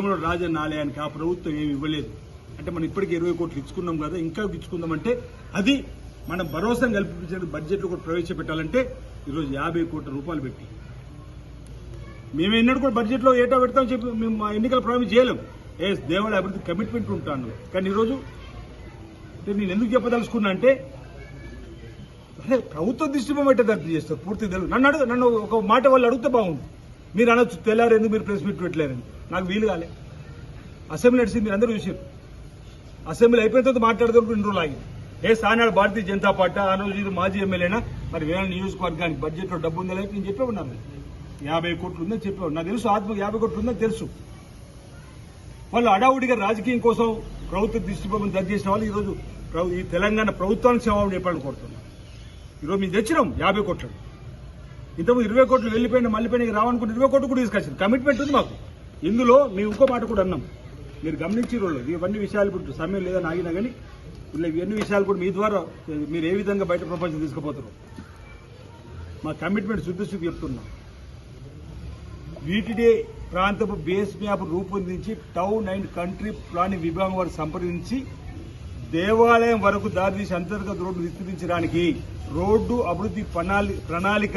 వేములూరు రాజన్న ఆలయానికి ఆ ప్రభుత్వం ఏమి ఇవ్వలేదు. అంటే మనం ఇప్పటికి ఇరవై కోట్లు ఇచ్చుకున్నాం కదా ఇంకా ఇచ్చుకుందామంటే అది మనం భరోసాను కల్పించిన బడ్జెట్లో కూడా ప్రవేశపెట్టాలంటే ఈరోజు యాభై కోట్ల రూపాయలు పెట్టి. మేము ఎన్నడూ కూడా బడ్జెట్లో ఏటా పెడతామని చెప్పి మేము మా ఎన్నికల ప్రామిస్ చేయలేం. ఏ దేవాలయ అభివృద్ధి కమిట్మెంట్ ఉంటాను కానీ ఈరోజు అంటే నేను ఎందుకు చెప్పదలుచుకున్నా అంటే అదే ప్రభుత్వ దృష్టి బట్టే దర్శనం చేస్తారు? పూర్తి తెలుగు. నన్ను అడుగు నన్ను ఒక మాట వాళ్ళు అడిగితే బాగుంది మీరు అనొచ్చు తెల్లారెందుకు మీరు ప్రెస్ మీట్ పెట్టలేరని. నాకు వీలు కాలే. అసెంబ్లీ నడిచింది మీరు అందరూ చూసారు. అసెంబ్లీ అయిపోయిన తర్వాత మాట్లాడదాం రెండు రోజులు ఆగింది. ఏ సానాడు భారతీయ జనతా పార్టీ ఆ రోజు ఇది మాజీ ఎమ్మెల్యేనా? మరి వేరే నియోజకవర్గానికి బడ్జెట్లో డబ్బు ఉందా లేకపోతే నేను చెప్పే ఉన్నాను యాభై కోట్లు ఉందని చెప్పేవాడు నాకు తెలుసు ఆత్మ యాభై కోట్లు ఉందని తెలుసు. వాళ్ళు అడావుడిగా రాజకీయం కోసం ప్రభుత్వ దృష్టిబొమ్మను దర్శ చేసిన వాళ్ళు ఈరోజు ఈ తెలంగాణ ప్రభుత్వానికి క్షమాపణ చెప్పాలని కోరుతున్నాం. ఈరోజు మేము తెచ్చినాం యాభై కోట్లు ఇంతకుముందు ఇరవై కోట్లు వెళ్ళిపోయిన మళ్ళీపోయిన రావనుకుంటే ఇరవై కోట్లు కూడా తీసుకొచ్చింది కమిట్మెంట్ ఉంది మాకు. ఇందులో మేము ఇంకో మాట కూడా అన్నాం. మీరు గమనించి రోజు ఇవన్నీ విషయాలు ఇప్పుడు సమయం లేదని ఆగినా కానీ ఇలా ఇవన్నీ విషయాలు కూడా మీ ద్వారా మీరు ఏ విధంగా బయట ప్రపంచం తీసుకుపోతారు. మా కమిట్మెంట్ శుద్ధి శుద్ధి చెప్తున్నాం. వీటిడే ప్రాంతపు బేస్ మ్యాప్ రూపొందించి టౌన్ అండ్ కంట్రీ ప్లానింగ్ విభాగం వారు సంప్రదించి దేవాలయం వరకు దారితీసి అంతర్గత రోడ్డు విస్తరించడానికి రోడ్డు అభివృద్ధి ప్రణాళి ప్రణాళిక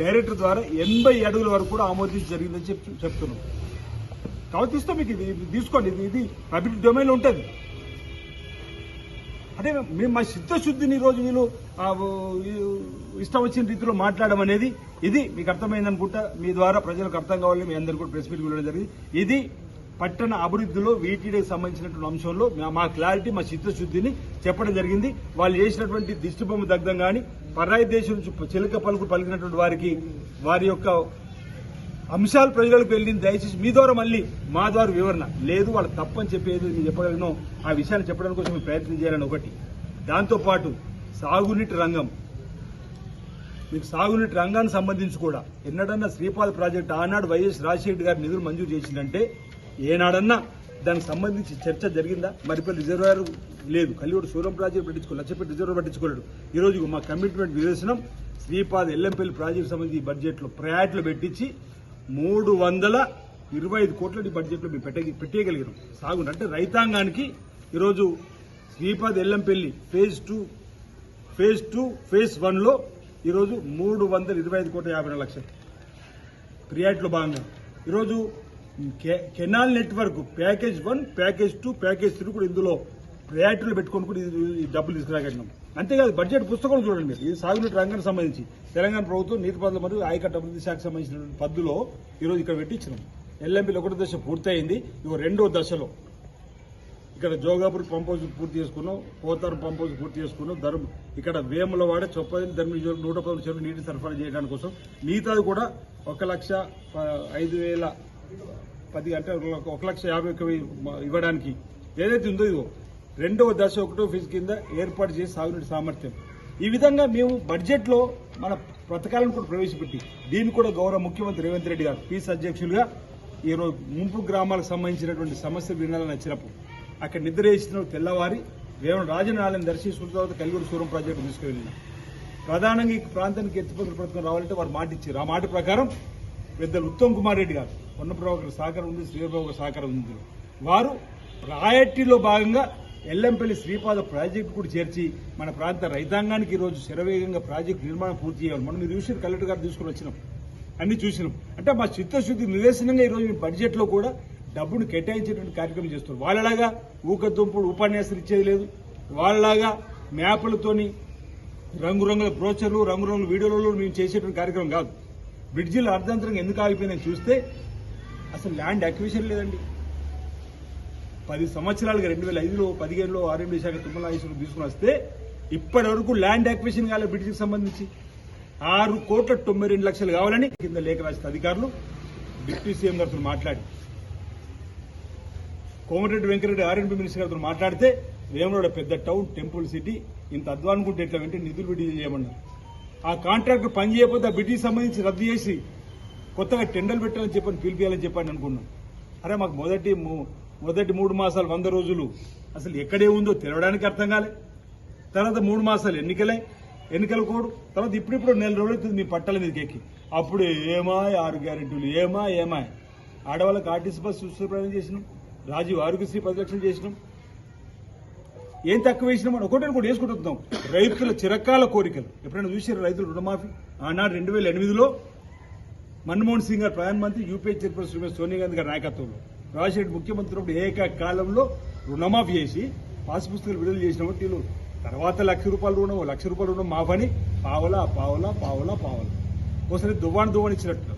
డైరెక్టర్ ద్వారా ఎనభై అడుగుల వరకు కూడా ఆమోదించి జరిగిందని చెప్తున్నాం. కాబట్టి ఇస్తాం మీకు ఇది ఇది తీసుకోండి ఇది ఇది పబ్లిక్ డొమైన్ ఉంటుంది. అంటే మేము మా చిత్తశుద్ధిని ఈరోజు రోజు వీళ్ళు ఇష్టం వచ్చిన రీతిలో మాట్లాడడం అనేది ఇది మీకు అర్థమైంది అనుకుంటా మీ ద్వారా ప్రజలకు అర్థం కావాలని మీ అందరికీ కూడా ప్రెస్ మీట్ జరిగింది. ఇది పట్టణ అభివృద్ధిలో వీటికి సంబంధించినటువంటి అంశంలో మా- మా క్లారిటీ మా చిత్తశుద్ధిని చెప్పడం జరిగింది. వాళ్ళు చేసినటువంటి దిష్టిబొమ్మ దగ్ధం కానీ పరాయి దేశం నుంచి చిలక పలుకు పలికినటువంటి వారికి వారి యొక్క అంశాలు ప్రజలకు వెళ్ళింది దయచేసి మీ ద్వారా మళ్ళీ మా ద్వారా వివరణ. లేదు వాళ్ళు తప్పని చెప్పేది నేను చెప్పగలను. ఆ విషయాన్ని చెప్పడానికి కోసం ప్రయత్నం చేయాలని ఒకటి. దాంతోపాటు సాగునీటి రంగం. మీకు సాగునీటి రంగానికి సంబంధించి కూడా ఎన్నడన్నా శ్రీపాద ప్రాజెక్టు ఆనాడు వైఎస్ రాజశేఖర్ గారి నిధులు మంజూరు చేసిందంటే ఏనాడన్నా దానికి సంబంధించి చర్చ జరిగిందా? మరిపల్లి రిజర్వాయర్ లేదు. కల్లిగూడు సూర్యం ప్రాజెక్టు పట్టించుకోలేదు. లచ్చపేట రిజర్వాయర్ పట్టించుకోలేడు ఈరోజు మా కమిట్మెంట్ నిదర్శనం శ్రీపాద ఎల్లంపల్లి ప్రాజెక్టు సంబంధించి బడ్జెట్లో ప్రయాట్లు పెట్టించి మూడు వందల ఇరవై ఐదు కోట్ల ఈ బడ్జెట్లో మేము పెట్ట పెట్టేయగలిగినాం. సాగు అంటే రైతాంగానికి ఈరోజు Sripad Yellampalli phase two phase two phase వన్లో ఈరోజు మూడు వందల ఇరవై ఐదు కోట్ల యాభై నాలుగు లక్షలు. ప్రియాట్లో భాగంగా. ఈరోజు K- canal network package one package two package three కూడా ఇందులో ప్రయారిటీలు పెట్టుకొని కూడా ఈ డబ్బులు తీసుకురాగలిగినాం. అంతేకాదు బడ్జెట్ పుస్తకం చూడండి మీరు. ఇది సాగునీటి రంగానికి సంబంధించి. తెలంగాణ ప్రభుత్వం నీటిపారుదల మరియు ఆయకట్ట అభివృద్ధి శాఖకు సంబంధించిన పద్దులో ఈరోజు ఇక్కడ పెట్టించినాం. ఎల్ఎంపీలో ఒకటో దశ పూర్తయింది. ఇక రెండో దశలో ఇక్కడ జోగాపూర్ పంప్ హౌస్ పూర్తి చేసుకున్నాం. పోతారు పంప్ హౌస్ పూర్తి చేసుకున్నాం. ధర్మ ఇక్కడ వేములవాడ చొప్పది ధర్మ నూట పది చెరువు నీటి సరఫరా చేయడానికి కోసం మిగతాది కూడా ఒక లక్ష ప- ఐదు వేల పది అంటే ఒక లక్ష- యాభై ఇవ్వడానికి ఏదైతే ఉందో ఇదో రెండవ దశ ఒకటో ఫీజు కింద ఏర్పాటు చేసి సాగునీటి సామర్థ్యం. ఈ విధంగా మేము బడ్జెట్లో మన పథకాలను కూడా ప్రవేశపెట్టి దీన్ని కూడా గౌరవ ముఖ్యమంత్రి రేవంత్ రెడ్డి గారు పీస్ అధ్యక్షులుగా ఈరోజు ముంపు గ్రామాలకు సంబంధించినటువంటి సమస్యలు వినాలని వచ్చినప్పుడు అక్కడ నిద్ర వేసిన తెల్లవారి రేవణ రాజనాలయం దర్శించుకున్న తర్వాత కలిగూరు సూరం ప్రాజెక్టు తీసుకువెళ్ళినాం. ప్రధానంగా ఈ ప్రాంతానికి ఎత్తిపోతుల పథకం రావాలంటే వారు మాట ఇచ్చారు. ఆ మాట ప్రకారం పెద్దలు ఉత్తమ్ కుమార్ రెడ్డి గారు పొన్నప్రభు సహకారం ఉంది శ్రీబాబు సహకారం ఉంది. వారు రాయట్టిలో భాగంగా ఎల్లంపల్లి శ్రీపాద ప్రాజెక్టు కూడా చేర్చి మన ప్రాంత రైతాంగానికి ఈరోజు శరవేగంగా ప్రాజెక్టు నిర్మాణం పూర్తి చేయాలి. మనం మీరు చూసి కలెక్టర్ గారు తీసుకుని వచ్చినాం. అన్ని చూసినాం. అంటే మా చిత్తశుద్ధి నిదర్శనంగా ఈరోజు మీ బడ్జెట్లో కూడా డబ్బును కేటాయించేటువంటి కార్యక్రమం చేస్తున్నారు. వాళ్ళలాగా ఊకదుంపుడు ఉపన్యాసాలు ఇచ్చేది లేదు. వాళ్ళలాగా మ్యాపులతోని రంగురంగుల బ్రోచర్లు రంగురంగుల వీడియోలలో మేము చేసేటువంటి కార్యక్రమం కాదు. బ్రిడ్జిలు అర్థాంతరంగా ఎందుకు ఆగిపోయిందని చూస్తే అసలు ల్యాండ్ అక్విజిషన్ లేదండి. పది సంవత్సరాలుగా రెండు వేల ఐదులో పదిహేనులో ఆర్ఎండి శాఖ తుమ్మల ఆయుష్ తీసుకుని వస్తే ఇప్పటి వరకు ల్యాండ్ అక్విజిషన్ కాలే బ్రిటిష్కి సంబంధించి ఆరు కోట్ల తొంభై రెండు లక్షలు కావాలని కింద లేఖ రాసిన అధికారులు డిప్యూటీ సీఎం గారితో మాట్లాడి కోమటిరెడ్డి వెంకరెడ్డి ఆర్ఎండ్బి మినిస్టర్ గారితో మాట్లాడితే వేమలోడ పెద్ద టౌన్ టెంపుల్ సిటీ ఇంత అద్వానుకుంటే ఎట్లా వెంటనే నిధులు విడుదల చేయమన్నారు. ఆ కాంట్రాక్ట్ పని చేయకపోతే ఆ బిడ్డకి సంబంధించి రద్దు చేసి కొత్తగా టెండర్లు పెట్టాలని చెప్పని పిలిపియాలని చెప్పని అనుకున్నాం. అరే మాకు మొదటి మూ- మొదటి మూడు మాసాలు వంద రోజులు అసలు ఎక్కడే ఉందో తెలవడానికి అర్థం కాలే. తర్వాత మూడు మాసాలు ఎన్నికలే ఎన్నికల కోడు తర్వాత ఇప్పుడిప్పుడు నెల రోజులు అవుతుంది మీ పట్టాల మీదకి ఎక్కి. అప్పుడు ఏమా ఆరు గ్యారెంటీలు ఏమా ఏమా ఆడవాళ్ళకి ఆర్టీసీ బస్సు ఉచిత ప్రయాణం చేసినాం రాజీవ్ ఆరోగ్యశ్రీ పది లక్షలు చేసినాం. ఏం తక్కువ వేసినాం అని ఒకటి కూడా వేసుకుంటున్నాం రైతుల చిరకాల కోరికలు. ఎప్పుడైనా చూసారు రైతుల రుణమాఫీ? ఆనాడు రెండు వేల ఎనిమిదిలో మన్మోహన్ సింగ్ గారు ప్రధానమంత్రి యూపీఏ చైర్పర్సన్ సోనియా గాంధీ గారి నాయకత్వంలో. రాజశేఖర్ ముఖ్యమంత్రి ఏకకాలంలో రుణమాఫీ చేసి పాస్ పుస్తకాలు విడుదల చేసినప్పుడు వీళ్ళు తర్వాత లక్ష రూపాయల రుణం లక్ష రూపాయల రుణం మాఫని పావలా పావలా పావలా పావలా. ఒకసారి దువ్వాని దువ్వాని ఇచ్చినట్టు.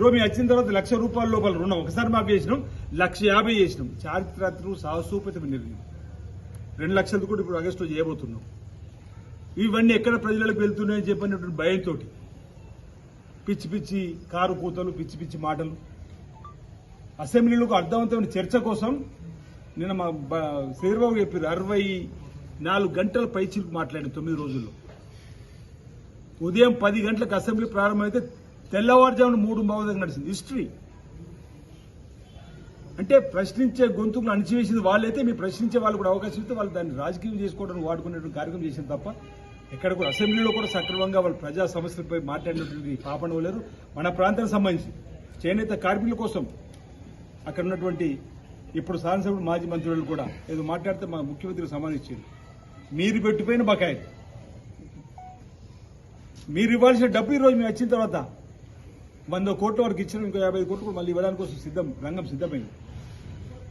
రో మేము వచ్చిన తర్వాత లక్ష రూపాయల లోపల రుణం ఒకసారి మాఫీ చేసినాం లక్ష యాభై చేసినాం. చారిత్రాత్మక సాహసోపేతమైన నిర్ణయం రెండు లక్షలు కూడా ఇప్పుడు ఆగస్టులో చేయబోతున్నాం. ఇవన్నీ ఎక్కడ ప్రజలకు వెళ్తున్నాయని చెప్పినటువంటి భయంతో పిచ్చి పిచ్చి కారు కూతలు పిచ్చి పిచ్చి మాటలు. అసెంబ్లీలకు అర్థవంతమైన చర్చ కోసం నిన్న మా శ్రీరబాబు చెప్పారు అరవై నాలుగు గంటల పైచిలకు మాట్లాడిన తొమ్మిది రోజుల్లో. ఉదయం పది గంటలకు అసెంబ్లీ ప్రారంభమైతే తెల్లవారుజామున మూడు బావుదాకా నడిచింది హిస్టరీ. అంటే ప్రశ్నించే గొంతుకులు అణిచివేసింది వాళ్ళైతే మీ ప్రశ్నించే వాళ్ళు కూడా అవకాశం ఇస్తే వాళ్ళు దాన్ని రాజకీయం చేసుకోవడానికి వాడుకునేటువంటి కార్యక్రమం చేసిన తప్ప ఎక్కడ కూడా అసెంబ్లీలో కూడా సక్రమంగా వాళ్ళు ప్రజా సమస్యలపై మాట్లాడినటువంటి పాపన లేరు మన ప్రాంతానికి సంబంధించి చేనేత కార్మికుల కోసం అక్కడ ఉన్నటువంటి ఇప్పుడు శాసనసభ్యులు మాజీ మంత్రులు కూడా ఏదో మాట్లాడితే మా ముఖ్యమంత్రికి సమాధించారు మీరు పెట్టిపోయిన బకాయిలు. మీరు ఇవ్వాల్సిన డబ్బు ఈరోజు మేము వచ్చిన తర్వాత వంద కోట్ల వరకు ఇచ్చిన ఇంకో యాభై కోట్లు కూడా మళ్ళీ ఇవ్వడానికి కోసం సిద్ధం రంగం సిద్ధమైంది.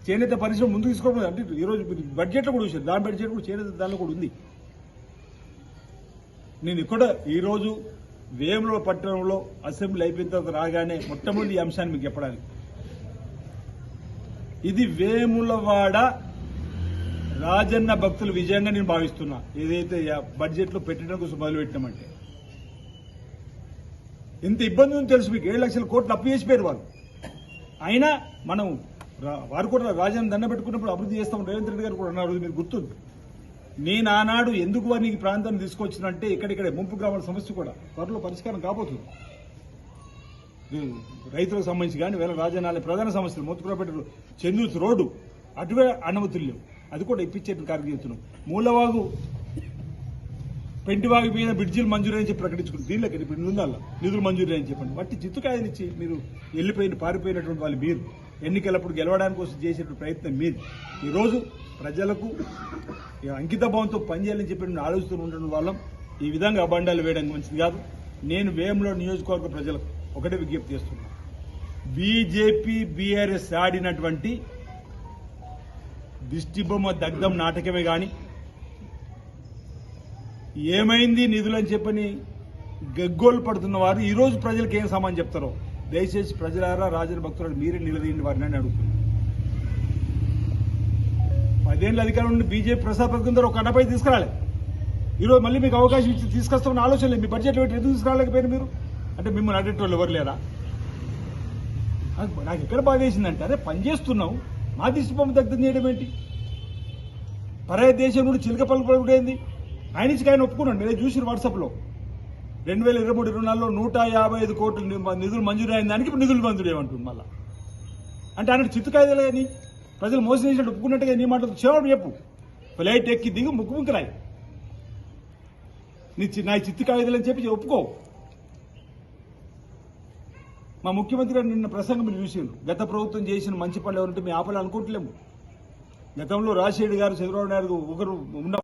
చేనేత పరిశ్రమ ముందుకు తీసుకోవడం అంటే ఈరోజు మీరు బడ్జెట్లో కూడా చూసారు దాని బడ్జెట్ కూడా చేనేత దానిలో కూడా ఉంది. నేను ఇక్కడ ఈరోజు వేముల పట్టణంలో అసెంబ్లీ అయిపోయిన తర్వాత రాగానే మొట్టమొదటి ఈ అంశాన్ని మీకు చెప్పడానికి ఇది వేములవాడ రాజన్న భక్తుల విజయంగా నేను భావిస్తున్నా. ఏదైతే బడ్జెట్లో పెట్టడం కోసం మొదలుపెట్టినామంటే. ఎంత ఇబ్బంది ఉందో తెలుసు మీకు. ఏడు లక్షల కోట్లు అప్పు చేసిపోయారు వాళ్ళు. అయినా మనం రా- వారు కూడా రాజాన్ని దండ పెట్టుకున్నప్పుడు అభివృద్ధి చేస్తాం రేవంత్ రెడ్డి గారు కూడా అన్నారు మీరు గుర్తుంది. నేను ఆనాడు ఎందుకు వారిని ఈ ప్రాంతాన్ని తీసుకొచ్చినంటే ఇక్కడిక్కడే ముంపు గ్రామాల సమస్య కూడా త్వరలో పరిష్కారం కాబోతుంది. రైతులకు సంబంధించి కానీ వేల రాజధాని ప్రధాన సమస్యలు మూతుకురపేట చెందుతు రోడ్డు అటువే అనుమతులు లేవు. అది కూడా ఇప్పించేట్టు కార్యక్రమం చేస్తున్నాం. మూలవాగు పెంటివాగు మీద బ్రిడ్జిలు మంజూరు అని చెప్పి ప్రకటించుకుని దీనిలోకి ఇప్పుడు ఉండాల? నిధులు మంజూరు అని చెప్పండి. వాటి చిత్తుకాయనిచ్చి మీరు వెళ్ళిపోయిన పారిపోయినటువంటి వాళ్ళు మీరు. ఎన్నికలప్పుడు గెలవడానికి కోసం చేసేటువంటి ప్రయత్నం మీరు. ఈరోజు ప్రజలకు అంకిత భావంతో పనిచేయాలని చెప్పి నేను ఆలోచిస్తూ ఉండడం వాళ్ళం ఈ విధంగా అబండాలు వేయడం మంచిది కాదు. నేను వేయంలో నియోజకవర్గ ప్రజలకు ఒకటే విజ్ఞప్తి చేస్తున్నా. బీజేపీ బీఆర్ఎస్ ఆడినటువంటి దిష్టిబొమ్మ దగ్ధం నాటకమే కానీ ఏమైంది నిధులని చెప్పని గగ్గోలు పడుతున్న వారు ఈరోజు ప్రజలకు ఏం సమానం చెప్తారో? దయచేసి ప్రజలారా రాజన భక్తులు మీరే నిలదీయండి వారిని అని అడుగుతున్నారు పదేళ్ళ అధికారం నుండి బీజేపీ ప్రసాద్ పథకం ద్వారా ఒక అన్నపై తీసుకురాలి. ఈరోజు మళ్ళీ మీకు అవకాశం ఇచ్చి తీసుకొస్తామని ఆలోచన లేదు. మీ బడ్జెట్ పెట్టి ఎందుకు తీసుకురాలేకపోయారు మీరు? అంటే మిమ్మల్ని అడిగేటోళ్ళు ఎవరు లేరా? నాకు- ఎక్కడ బాధ వేసిందంటే అరే పని చేస్తున్నావు. మా దిష్టిబొమ్మ దగ్ధం చేయడం ఏంటి? పరాయ దేశం నుండి చిలక పలుకుడు ఏంది? ఆయన నుంచి ఆయన ఒప్పుకున్నాడు. మీరే చూసిన వాట్సాప్లో. రెండు వేల ఇరవై మూడు ఇరవై నాలుగులో నూట యాభై ఐదు కోట్ల నిధులు మంజూరు అయిన దానికి ఇప్పుడు నిధులు మంజూరు ఏమంటుంది మళ్ళా? అంటే ఆయన చిత్తుకాయదలే కానీ ప్రజలు మోసం చేసినట్టు ఒప్పుకున్నట్టుగా నీ మాటలు చేయడం చెప్పు. ఫ్లైట్ ఎక్కి దిగు ముక్కు ముక్కరాయి నీ నా చిత్తు కాగితాలని చెప్పి ఒప్పుకో. మా ముఖ్యమంత్రి గారు నిన్న ప్రసంగం మీరు చూసారు గత ప్రభుత్వం చేసిన మంచి పనులు ఎవరంటే మేము ఆపాలి అనుకోవట్లేము. గతంలో రాజశేఖర్ గారు చంద్రబాబు నాయుడు ఒకరు ఉన్న